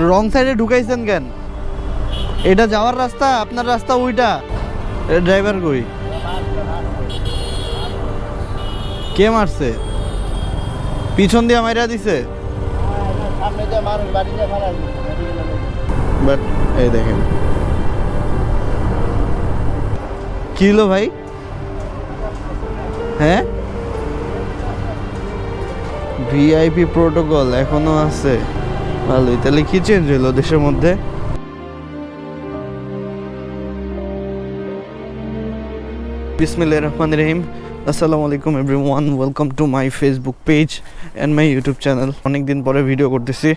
রং সাইডে ঢুকাইছেন কেন? এটা যাওয়ার রাস্তা, আপনার রাস্তা ওইটা। ড্রাইভার কই? কে মারছে? পিছন দিয়ে মাইরা দিছে? বাট এই দেখেন। কি হলো ভাই? হ্যাঁ? ভিআইপি প্রোটোকল এখনও আছে। ভালোই। তাহলে কি চেঞ্জ হলো দেশের মধ্যে? বিসমিল্লাহ রহমান রহিম। আসসালামু আলাইকুম everyone welcome to my Facebook page and my YouTube channel অনেক দিন পরে ভিডিও করতেছি।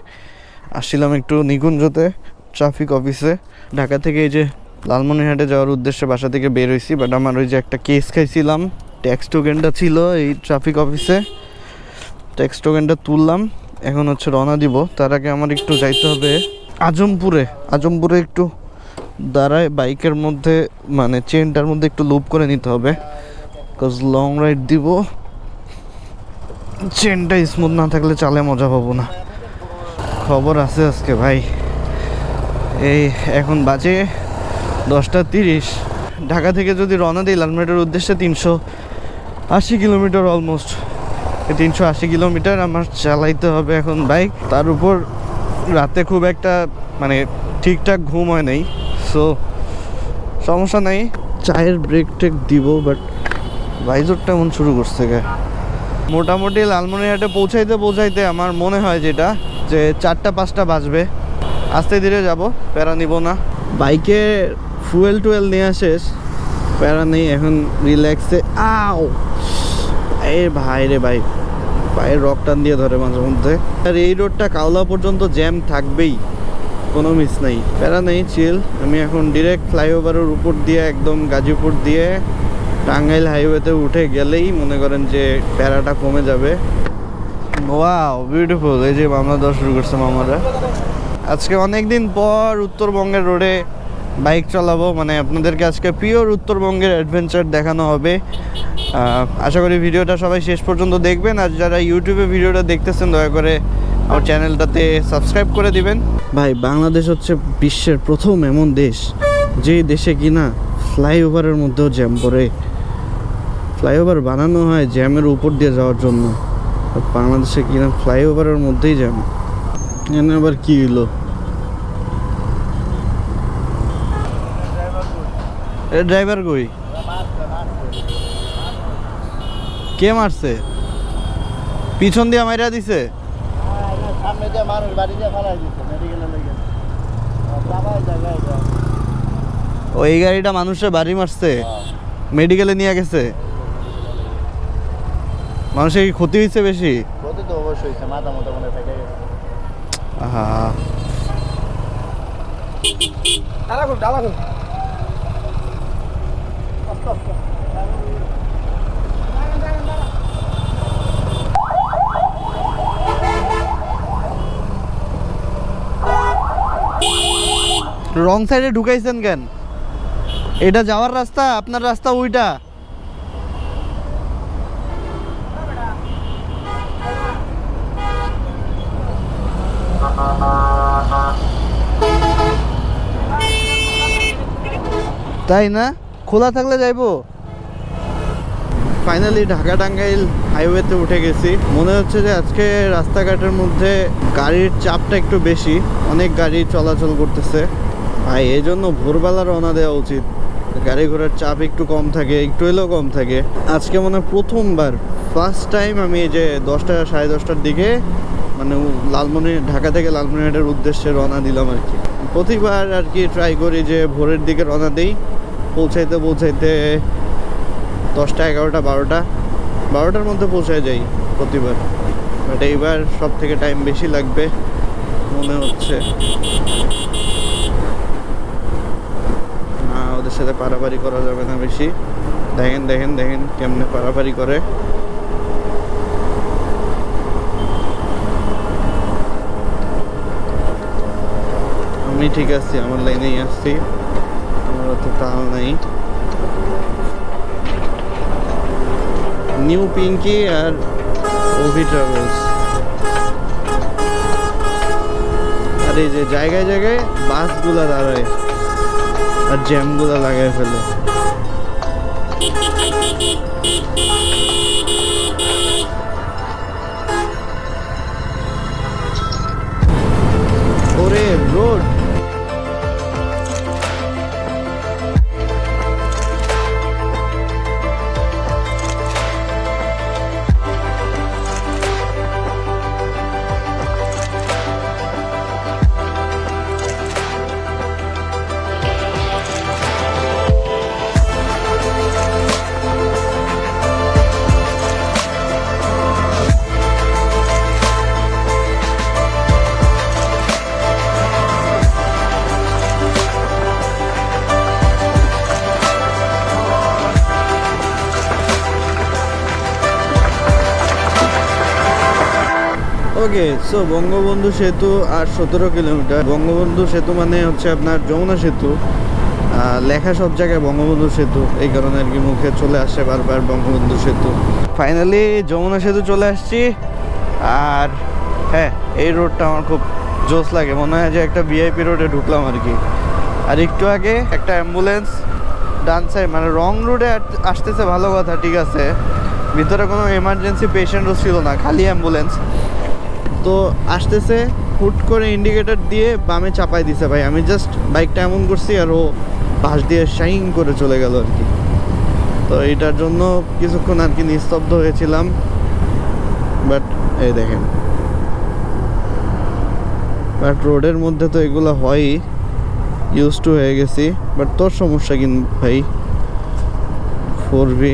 আসছিলাম একটু নিকুঞ্জতে ট্রাফিক অফিসে ঢাকা থেকে এই যে লালমনিরহাটে যাওয়ার উদ্দেশ্যে বাসা থেকে বের হয়েছি বাট আমার ওই যে একটা কেস খাইছিলাম। ট্যাক্স টোকেনটা ছিল এই ট্রাফিক অফিসে ট্যাক্স টোকেনটা তুললাম। এখন হচ্ছে রওনা দিব। তার আগে আমার একটু যাইতে হবে আজমপুরে। আজমপুরে একটু দাঁড়ায় বাইকের মধ্যে মানে চেনটার মধ্যে একটু লুপ করে নিতে হবে। বিকজ লং রাইড দিব। চেনটা স্মুথ না থাকলে চালে মজা পাবো না। খবর আছে আজকে ভাই। এই এখন বাজে দশটা তিরিশ। ঢাকা থেকে যদি রওনা দিই লালমেটের উদ্দেশ্যে তিনশো আশি কিলোমিটার অলমোস্ট তিনশো আশি কিলোমিটার আমার চালাইতে হবে এখন বাইক। তার উপর রাতে খুব একটা মানে ঠিকঠাক ঘুম হয় নাই। সো সমস্যা নাই। চায়ের ব্রেক টেক দিব বাট বাইজরটা এমন শুরু করছে গে। মোটামুটি লালমনিরহাটে পৌঁছাইতে পৌঁছাইতে আমার মনে হয় যেটা, যে চারটা পাঁচটা বাজবে। আস্তে ধীরে যাব, প্যারা নিব না। বাইকে ফুয়েল টুয়েল নেওয়া শেষ প্যারা নেই, এখন রিল্যাক্সে আও! এ ভাই রে ভাই পায়ের রক টান দিয়ে ধরে মাঝে মধ্যে। আর এই রোডটা কাওলা পর্যন্ত জ্যাম থাকবেই, কোনো মিস নাই। প্যারা নেই চিল আমি এখন ডিরেক্ট ফ্লাইওভারের উপর দিয়ে, একদম গাজীপুর দিয়ে, টাঙ্গাইল হাইওয়েতে উঠে গেলেই মনে করেন যে প্যারাটা কমে যাবে। ওয়াও বিউটিফুল এই যে মামলা দেওয়া শুরু করছে মামারা। আজকে অনেক দিন পর উত্তরবঙ্গের রোডে বাইক চালাবো মানে আপনাদেরকে আজকে পিওর উত্তরবঙ্গের অ্যাডভেঞ্চার দেখানো হবে। আশা করি ভিডিওটা সবাই শেষ পর্যন্ত দেখবেন, আর যারা ইউটিউবে ভিডিওটা দেখতেছেন, দয়া করে আমার চ্যানেলটাতে সাবস্ক্রাইব করে দিবেন। ভাই, বাংলাদেশ হচ্ছে বিশ্বের প্রথম এমন দেশ যে দেশে কিনা ফ্লাইওভারের মধ্যেও জ্যাম পড়ে। ফ্লাইওভার বানানো হয় জ্যামের উপর দিয়ে যাওয়ার জন্য। বাংলাদেশে কিনা ফ্লাইওভারের মধ্যেই জ্যাম। এখানে আবার কী হলো ড্রাইভার কই? কে মারছে? পিছন দিয়ে মাইরা দিছে? সামনে যে মানুষ বাড়ি যে ফেলা দিচ্ছে মেডিকেলে লেগে যাবাই জায়গায় যা ও, এই গাড়িটা মানুষের বাড়ি মারছে? মেডিকেলে নিয়ে গেছে? মানুষের কি ক্ষতি হয়েছে বেশি? ক্ষতি তো অবশ্যই মাথা মতো মনে রং সাইডে ঢুকাইছেন কেন? এটা যাওয়ার রাস্তা আপনার রাস্তা ওইটা। তাই না? খোলা থাকলে যাইবো। ফাইনালি ঢাকা টাঙ্গাইল হাইওয়েতে উঠে গেছি। মনে হচ্ছে যে আজকে রাস্তাঘাটের মধ্যে গাড়ির চাপটা একটু বেশি। অনেক গাড়ি চলাচল করতেছে। ভাই এই জন্য ভোরবেলা রওনা দেওয়া উচিত। গাড়ি ঘোড়ার চাপ একটু কম থাকে, একটু এলেও কম থাকে। আজকে মনে হয় প্রথমবার ফার্স্ট টাইম আমি এই যে দশটা, সাড়ে দশটার দিকে মানে লালমনি, ঢাকা থেকে লালমনিরহাটের উদ্দেশ্যে রওনা দিলাম আর কি। প্রতিবার আর কি ট্রাই করি যে ভোরের দিকে রওনা দিই। পৌঁছাইতে পৌঁছাইতে দশটা, এগারোটা, বারোটা, বারোটার মধ্যে পৌঁছায় যাই প্রতিবার। বাট এইবার সব থেকে টাইম বেশি লাগবে মনে হচ্ছে। না, ওদের সাথে পারাপারি করা যাবে না বেশি। দেখেন দেখেন দেখেন কেমনে পারাপারি করে। আমি ঠিক আছি, আমার লাইনেই আসছি। আমার অত তাল নাই নিউ পিঙ্কি আর ওভি ট্রাভেলস আর এই যে জায়গায় জায়গায় বাসগুলা দাঁড়ায় আর জ্যামগুলা লাগায় ফেলে ওরে রোড ওকে সো বঙ্গবন্ধু সেতু আর সতেরো কিলোমিটার। বঙ্গবন্ধু সেতু মানে হচ্ছে আপনার যমুনা সেতু লেখা সব জায়গায় বঙ্গবন্ধু সেতু। এই কারণে আর কি মুখে চলে আসছে বারবার বঙ্গবন্ধু সেতু। ফাইনালি যমুনা সেতু চলে আসছি। আর হ্যাঁ এই রোডটা আমার খুব জোস লাগে। মনে হয় যে একটা ভিআইপি রোডে ঢুকলাম আর কি। আর একটু আগে একটা অ্যাম্বুলেন্স ডান সাইড মানে রং রোডে আসতেছে, ভালো কথা, ঠিক আছে। ভিতরে কোনো এমার্জেন্সি পেশেন্টও ছিল না, খালি অ্যাম্বুলেন্স তো আসতেছে, হুট করে ইন্ডিকেটর দিয়ে বামে চাপাই দিছে ভাই। আমি জাস্ট বাইকটা এমন করছি আর ও পাশ দিয়ে শাইন করে চলে গেল আর কি। তো এটার জন্য কিছুক্ষণ আর কি নিস্তব্ধ হয়েছিলাম। বাট এই দেখেন। বাট রোডের মধ্যে তো এগুলো হয়ই। ইউজ টু হয়ে গেছি। বাট তোর সমস্যা কিন্তু ভাই? ফোর বি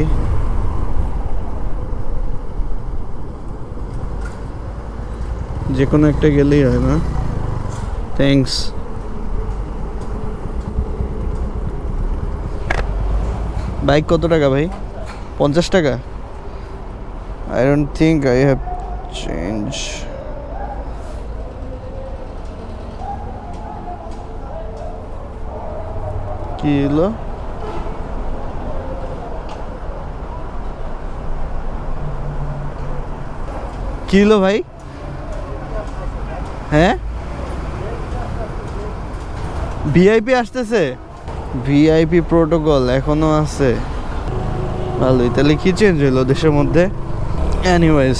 যে কোনো একটা গেলেই হয় না থ্যাঙ্কস বাইক কত টাকা, ভাই? পঞ্চাশ টাকা? I don't think I have change কি এলো কি হলো, ভাই? হ্যাঁ? ভিআইপি আসতেছে? ভিআইপি প্রোটোকল এখনও আছে। ভালোই তাহলে কি চেঞ্জ হইল দেশের মধ্যে? এনিওয়েজ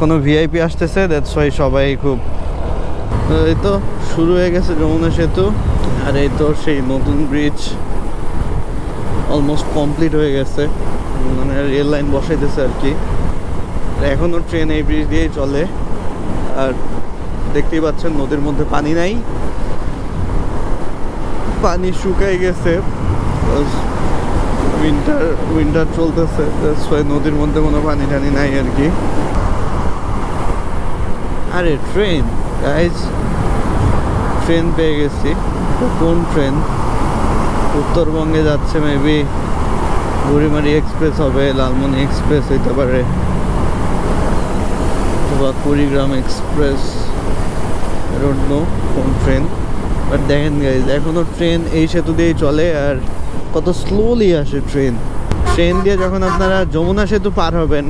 কোনো ভিআইপি আসতেছে দ্যাটস ওয়াই সবাই খুব এই তো, শুরু হয়ে গেছে যমুনা সেতু, আর এই তো সেই নতুন ব্রিজ অলমোস্ট কমপ্লিট হয়ে গেছে। মানে রেল লাইন বসাইতেছে আর কি। এখনও ট্রেন এই ব্রিজ দিয়েই চলে। আর দেখতেই পাচ্ছেন, নদীর মধ্যে পানি নাই। পানি শুকাই গেছে। উইন্টার উইন্টার চলতেছে নদীর মধ্যে কোনো পানি টানি নাই আর কি। আরে ট্রেন গাইজ ট্রেন পেয়ে গেছি। কোন ট্রেন উত্তরবঙ্গে যাচ্ছে মেবি বুড়িমারি এক্সপ্রেস হবে, লালমনি এক্সপ্রেস হইতে পারে। অথবা কুড়িগ্রাম এক্সপ্রেস ডোন্ট নো কোন ট্রেন বাট দেখেন গাইজ এখনও ট্রেন এই সেতু দিয়েই চলে আর কত স্লোলি আসে ট্রেন ট্রেন দিয়ে যখন আপনারা যমুনা সেতু পার হবেন,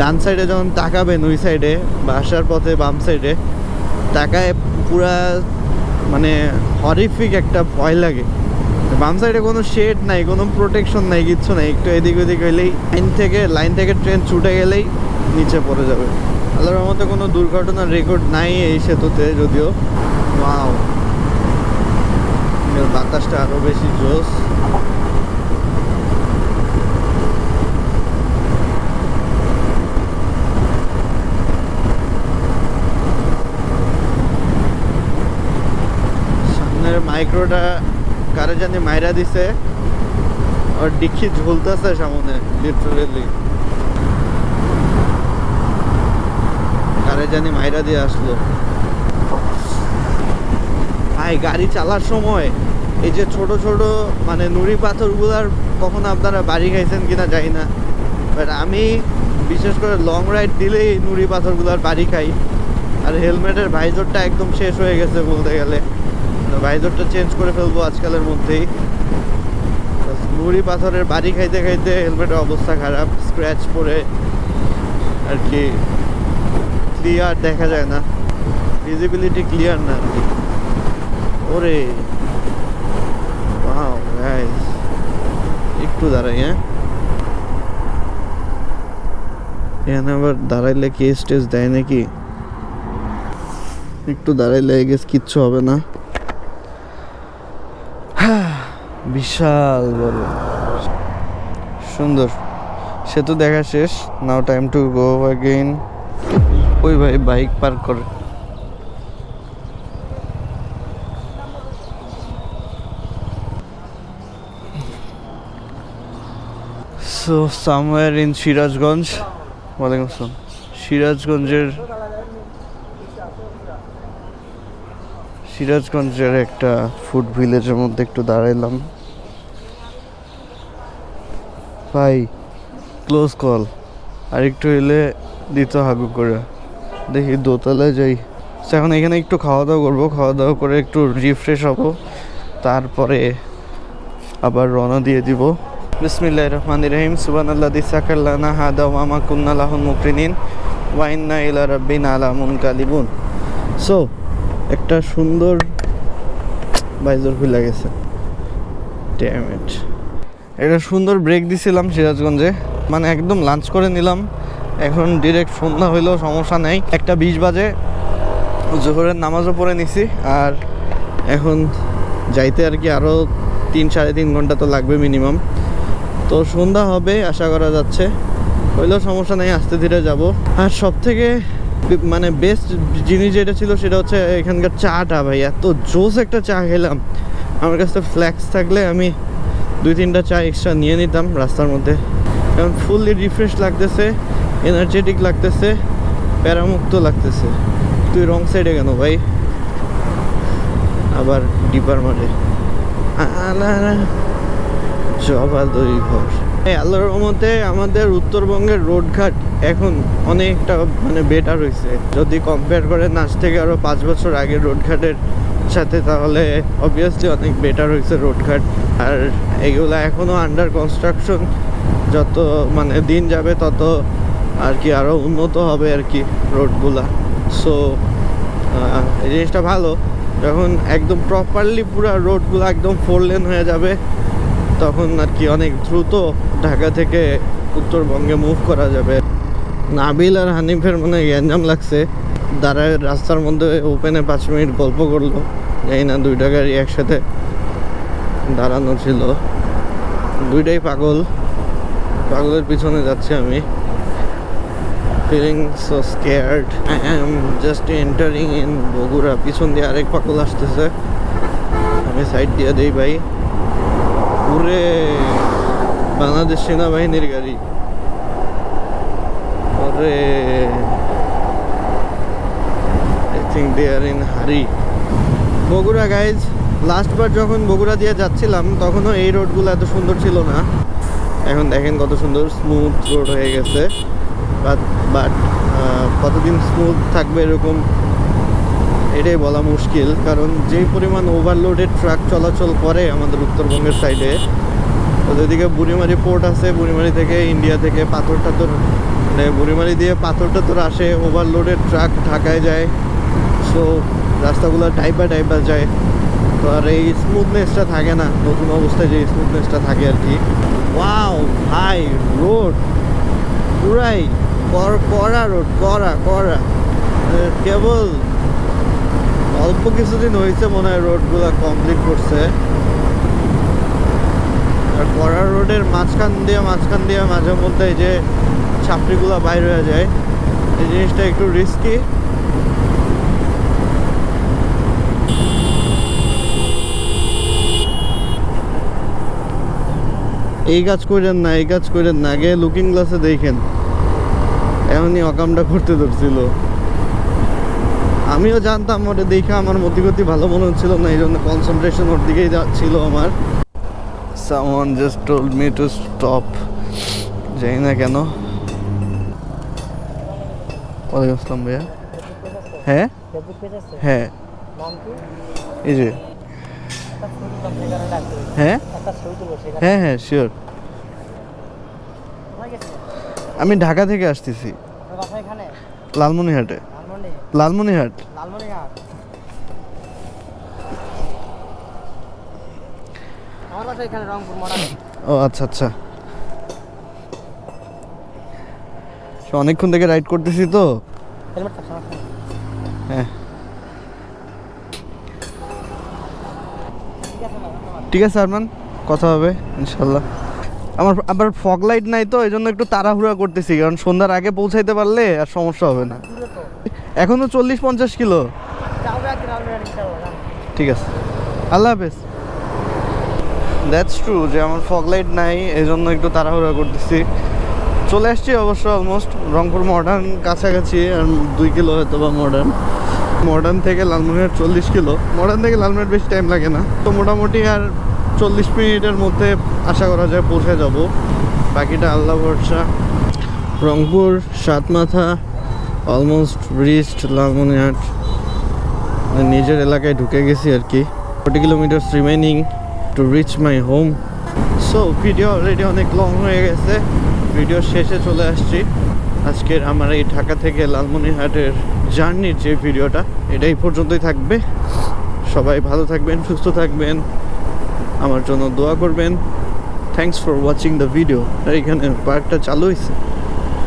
ডান সাইডে যখন তাকাবেন ওই সাইডে বা আসার পথে বাম সাইডে তাকায় পুরা মানে হরিফিক একটা ভয় লাগে। বাম সাইডে কোনো শেড নাই, কোনো প্রোটেকশন নাই, কিচ্ছু নাই। একটু এদিক ওদিক হইলেই লাইন থেকে লাইন থেকে ট্রেন ছুটে গেলেই নিচে পড়ে যাবে। আল্লাহর মতো কোনো দুর্ঘটনার রেকর্ড নাই এই সেতুতে যদিও। ওয়াও বাতাসটা আরও বেশি জোস সামনের মাইক্রোটা কারে জানি মাইরা দিছে। আর ডিক্ষি ঝুলতেছে সামনে লিটারেলি কারে জানি মাইরা দিয়ে আসলো। ভাই, গাড়ি চালার সময় এই যে ছোট ছোট মানে নুড়ি পাথরগুলার কখনো আপনারা বাড়ি খাইছেন কিনা জানি না। বাট আমি বিশেষ করে লং রাইড দিলেই নুড়ি পাথরগুলার বাড়ি খাই। আর হেলমেটের ভাইজরটা একদম শেষ হয়ে গেছে বলতে গেলে। ভাইজরটা চেঞ্জ করে ফেলব আজকালের মধ্যেই। নুড়ি পাথরের বাড়ি খাইতে খাইতে হেলমেটের অবস্থা খারাপ স্ক্র্যাচ পড়ে, আর কি। ক্লিয়ার দেখা যায় না। ভিজিবিলিটি ক্লিয়ার না আর ওরে। একটু দাঁড়াই হ্যাঁ। এখানে আবার দাঁড়াইলে কি স্টেজ দেয় নাকি? একটু দাঁড়াইলে গেস কিচ্ছু হবে না। বিশাল বড়। সুন্দর। সেতু দেখা শেষ। Now time to go again ওই ভাই, বাইক পার্ক করে। সো সামওয়্যার ইন সিরাজগঞ্জ ওয়ালাইকুম আসসালাম। সিরাজগঞ্জের সিরাজগঞ্জের একটা ফুড ভিলেজের মধ্যে একটু দাঁড়াইলাম। ভাই ক্লোজ কল আর একটু এলে দিত হাগু করে। দেখি দোতলায় যাই। এখন এখানে একটু খাওয়া দাওয়া করব। খাওয়া দাওয়া করে একটু রিফ্রেশ হব। তারপরে আবার রওনা দিয়ে দিব। বিসমিল্লাহ রহমান রহিম। সুবান আল্লাহ দিসাকাল্লানা হাদা মামা কুন্না লাহুন মুকরিনিন ওয়াইন্না ইলা রাব্বিন আলামুন কালিবুন সো একটা সুন্দর বাইজর খুলে গেছে ড্যাম ইট একটা সুন্দর ব্রেক দিছিলাম সিরাজগঞ্জে। মানে একদম লাঞ্চ করে নিলাম। এখন ডিরেক্ট সন্ধ্যা হইলেও সমস্যা নেই। একটা বিশ বাজে, জোহরের নামাজও পড়ে নিছি, আর এখন যাইতে আর কি আরও তিন, সাড়ে তিন ঘণ্টা তো লাগবে মিনিমাম তো সন্ধ্যা হবে, আশা করা যাচ্ছে। হইলেও সমস্যা নেই, আস্তে ধীরে যাব। আর সব থেকে মানে বেস্ট জিনিস যেটা ছিল সেটা হচ্ছে এখানকার চাটা ভাই, এত জোস একটা চা খেলাম। আমার কাছে ফ্ল্যাক্স থাকলে আমি দুই, তিনটা চা এক্সট্রা নিয়ে নিতাম রাস্তার মধ্যে। কারণ ফুললি রিফ্রেশ লাগতেছে এনার্জেটিক লাগতেছে, প্যারামুক্ত লাগতেছে। তুই রং সাইডে কেন ভাই? আবার ডিপার মারে জবা দই ঘর আল্লাহর রহমতে আমাদের উত্তরবঙ্গের রোডঘাট এখন অনেকটা মানে বেটার হয়েছে যদি কম্পেয়ার করেন আজ থেকে আরও পাঁচ বছর আগের রোডঘাটের সাথে, তাহলে অবভিয়াসলি অনেক বেটার হয়েছে রোডঘাট। আর এগুলো এখনও আন্ডার কনস্ট্রাকশন যত মানে দিন যাবে, তত আর কি আরও উন্নত হবে আর কি রোডগুলা। সো এই জিনিসটা ভালো। যখন একদম প্রপারলি পুরো রোডগুলো একদম ফোর লেন হয়ে যাবে, তখন আর কি অনেক দ্রুত ঢাকা থেকে উত্তরবঙ্গে মুভ করা যাবে। নাবিল আর হানিফের মনে গ্যাঞ্জাম লাগছে। দাঁড়ায় রাস্তার মধ্যে ওপেনে পাঁচ মিনিট গল্প করল জানি না দুইটা গাড়ি একসাথে দাঁড়ানো ছিল। দুইটাই পাগল। পাগলের পিছনে যাচ্ছি আমি। Feeling so scared I am just entering in Bogura পিছন দিয়ে আরেক পাগল আসতেছে। আমি সাইড দিয়ে দেই ভাই। পুরে বাংলাদেশ সেনাবাহিনীর গাড়ি। ওরে! I think they are in hurry Bogura guys লাস্টবার যখন বগুড়া দিয়ে যাচ্ছিলাম, তখনও এই রোডগুলো এত সুন্দর ছিল না। এখন দেখেন কত সুন্দর স্মুথ রোড হয়ে গেছে। বাট কতদিন স্মুথ থাকবে এরকম, এটাই বলা মুশকিল। কারণ যেই পরিমাণ ওভারলোডেড ট্রাক চলাচল করে আমাদের উত্তরবঙ্গের সাইডে ওদিকে বুড়িমারি পোর্ট আছে, বুড়িমারি থেকে ইন্ডিয়া থেকে পাথর টাথর মানে বুড়িমারি দিয়ে পাথর টাথর আসে ওভারলোডেড ট্রাক ঢাকায় যায়। সো রাস্তাগুলো টাইপা টাইপা যায়। তো আর এই স্মুথনেসটা থাকে না, নতুন অবস্থায় যে স্মুথনেসটা থাকে আর কি। ওয়াও ভাই রোড পুরাই কড়া রোড কড়া কড়া কেবল অল্প কিছুদিন হয়েছে মনে হয় রোডগুলো কমপ্লিট করছে। আর কড়া রোডের মাঝখান দিয়ে মাঝখান দিয়ে মাঝে মধ্যে যে ছাপড়িগুলো বাইর হয়ে যায়, এই জিনিসটা একটু রিস্কি এই কাজ করেন না, এই কাজ করেন না, আগে লুকিং গ্লাসে দেখেন। এমনই অকামটা করতে ধরছিল। আমিও জানতাম, ওটা দেখে আমার মতিগতি ভালো মনে হচ্ছিল না, এই জন্য কনসেন্ট্রেশন ওর দিকেই ছিল আমার। Someone just told me to stop জানি না কেন। ওয়ালাইকুম আসসালাম ভাইয়া। হ্যাঁ? হ্যাঁ। এই যে। হ্যাঁ? হ্যাঁ হ্যাঁ শিওর আমি ঢাকা থেকে আসতেছি। লালমনিহাটে লালমনিহাট ও আচ্ছা আচ্ছা। অনেকক্ষণ থেকে রাইড করতেছি তো। হ্যাঁ। ঠিক আছে আরমান। কথা হবে ইনশাল্লাহ। আমার আবার ফগ লাইট নাই তো এই জন্য একটু তাড়াহুড়া করতেছি, কারণ সন্ধ্যার আগে পৌঁছাইতে পারলে আর সমস্যা হবে না। দূরে তো চল্লিশ পঞ্চাশ কিলো। ঠিক আছে। আল্লাহ হাফেজ। দ্যাটস ট্রু যে আমার ফগ লাইট নাই এই জন্য একটু তাড়াহুড়া করতেছি। চলে আসছি অবশ্য অলমোস্ট রংপুর মডার্ন কাছাকাছি, আর দুই কিলো হয়তো বা মডার্ন মডার্ন থেকে লালমনিরহাট চল্লিশ কিলো। মডার্ন থেকে লালমনিরহাট বেশি টাইম লাগে না। তো মোটামুটি আর চল্লিশ মিনিটের মধ্যে আশা করা যায় পৌঁছে যাব। বাকিটা আল্লাহ ভরসা। রংপুর, সাতমাথা অলমোস্ট রিচড লালমনিহাট নিজের এলাকায় ঢুকে গেছি আর কি। Forty kilometers remaining to reach my home so video already অনেক লং হয়ে গেছে। ভিডিও শেষে চলে আসছি। আজকের আমার এই ঢাকা থেকে লালমনিরহাটের জার্নির যে ভিডিওটা এটা এই পর্যন্তই থাকবে। সবাই ভালো থাকবেন, সুস্থ থাকবেন। আমার জন্য দোয়া করবেন। Thanks for watching the video এইখানে পার্কটা চালু হয়েছে